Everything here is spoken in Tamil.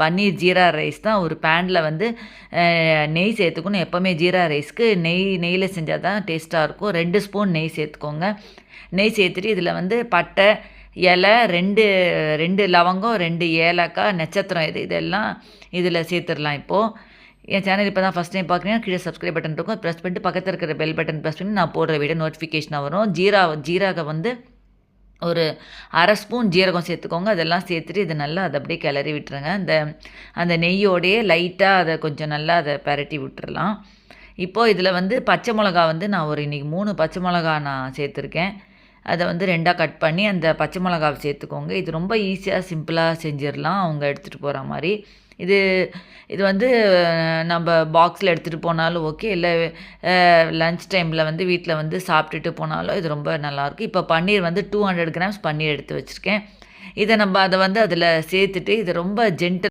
பன்னீர் ஜீரா ரைஸ் தான் ஒரு பேனில் வந்து நெய் சேர்த்துக்கணும். எப்போவுமே ஜீரா ரைஸ்க்கு நெய் நெய்யில் செஞ்சால் தான் டேஸ்ட்டாக இருக்கும். ரெண்டு ஸ்பூன் நெய் சேர்த்துக்கோங்க. நெய் சேர்த்துட்டு இதில் வந்து பட்டை இலை ரெண்டு ரெண்டு லவங்கம் ரெண்டு ஏலக்காய் நட்சத்திரம் இது இதெல்லாம் இதில் சேர்த்துடலாம் இப்போது என் சேனல் இப்போ தான் ஃபஸ்ட் டைம் பார்க்குறீங்கன்னா கீழே சப்ஸ்கிரைப் பட்டன் இருக்கும். ப்ரெஸ் பண்ணிட்டு பக்கத்தில் இருக்கிற பெல் பட்டன் ப்ரெஸ் பண்ணி நான் போடுற வீடியோ நோட்டிஃபிகேஷனாக வரும். ஜீரா ஜீராக வந்து ஒரு அரை ஸ்பூன் ஜீரகம் சேர்த்துக்கோங்க. அதெல்லாம் சேர்த்துட்டு இது நல்லா அதை அப்படியே கிளறி விட்டுருங்க. அந்த அந்த நெய்யோடையே லைட்டாக அதை கொஞ்சம் நல்லா அதை பரட்டி விட்டுறலாம். இப்போது இதில் வந்து பச்சை மிளகா வந்து நான் ஒரு இன்றைக்கி மூணு பச்சை மிளகா நான் சேர்த்துருக்கேன். அதை வந்து ரெண்டாக கட் பண்ணி அந்த பச்சை மிளகாவை சேர்த்துக்கோங்க. இது ரொம்ப ஈஸியாக சிம்பிளாக செஞ்சிடலாம் அவங்க எடுத்துகிட்டு போகிற மாதிரி. இது இது வந்து நம்ம பாக்ஸில் எடுத்துகிட்டு போனாலும் ஓகே இல்லை லன்ச் டைமில் வந்து வீட்டில் வந்து சாப்பிட்டுட்டு போனாலும் இது ரொம்ப நல்லாயிருக்கும் இப்போ பன்னீர் வந்து டூ ஹண்ட்ரட் கிராம்ஸ் பன்னீர் எடுத்து வச்சுருக்கேன். இதை நம்ம அதை வந்து அதில் சேர்த்துட்டு இதை ரொம்ப ஜென்டல்